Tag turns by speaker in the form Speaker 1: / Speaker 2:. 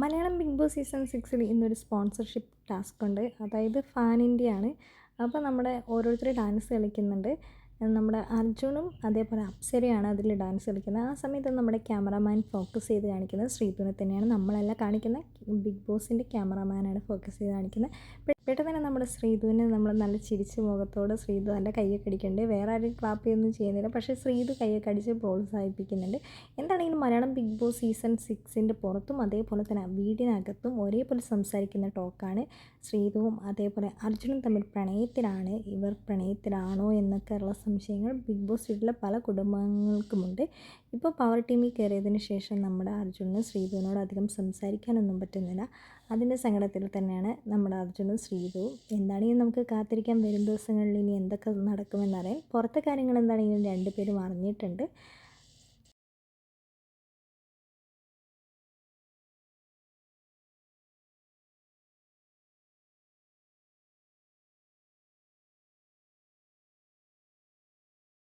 Speaker 1: Malayalam Bigg Boss season സിക്സിൽ ഇന്നൊരു sponsorship task ഉണ്ട് അതായത് ഫാൻ ഇന്ത്യ ആണ് അപ്പോൾ നമ്മുടെ ഓരോരുത്തർ ഡാൻസ് കളിക്കുന്നുണ്ട്. നമ്മുടെ അർജുനും അതേപോലെ അപ്സരയാണ് അതിൽ ഡാൻസ് കളിക്കുന്നത്. ആ സമയത്ത് നമ്മുടെ ക്യാമറാമാൻ ഫോക്കസ് ചെയ്ത് കാണിക്കുന്നത് ശ്രീധുവിനെ തന്നെയാണ്. നമ്മളെല്ലാം കാണിക്കുന്നത് ബിഗ് ബോസിന്റെ ക്യാമറാമാനാണ് ഫോക്കസ് ചെയ്ത് കാണിക്കുന്നത്. പെട്ടെന്ന് തന്നെ നമ്മുടെ ശ്രീധുവിനെ നമ്മൾ നല്ല ചിരിച്ച മുഖത്തോടെ ശ്രീധു എന്റെ കയ്യൊക്കെ അടിക്കുന്നുണ്ട് വേറെ ആരും ക്ലാപ്പ് ചെയ്യൊന്നും ചെയ്യുന്നില്ല. പക്ഷേ ശ്രീധു കയ്യൊക്കെ അടിച്ച് പ്രോത്സാഹിപ്പിക്കുന്നുണ്ട്. എന്താണെങ്കിലും മലയാളം ബിഗ് ബോസ് സീസൺ സിക്സിന്റെ പുറത്തും അതേപോലെ തന്നെ വീടിനകത്തും ഒരേപോലെ സംസാരിക്കുന്ന ടോക്കാണ് ശ്രീധുവും അതേപോലെ അർജുനും തമ്മിൽ പ്രണയത്തിലാണ്. ഇവർ പ്രണയത്തിലാണോ എന്നൊക്കെയുള്ള സംശയങ്ങൾ ബിഗ് ബോസ് വീട്ടിലെ പല കുടുംബങ്ങൾക്കുമുണ്ട്. ഇപ്പോൾ പവർ ടീമിൽ കയറിയതിന് ശേഷം നമ്മുടെ അർജുനും ശ്രീധുവിനോട് അധികം സംസാരിക്കാനൊന്നും പറ്റുന്നില്ല. അതിന്റെ സങ്കടത്തിൽ തന്നെയാണ് നമ്മുടെ അർജുനും ശ്രീധുവും എന്താണെങ്കിലും നമുക്ക് കാത്തിരിക്കാൻ വരും ദിവസങ്ങളിൽ ഇനി എന്തൊക്കെ നടക്കുമെന്നറിയാൻ പുറത്തെ കാര്യങ്ങൾ എന്താണെങ്കിലും രണ്ടുപേരും അറിഞ്ഞിട്ടുണ്ട്.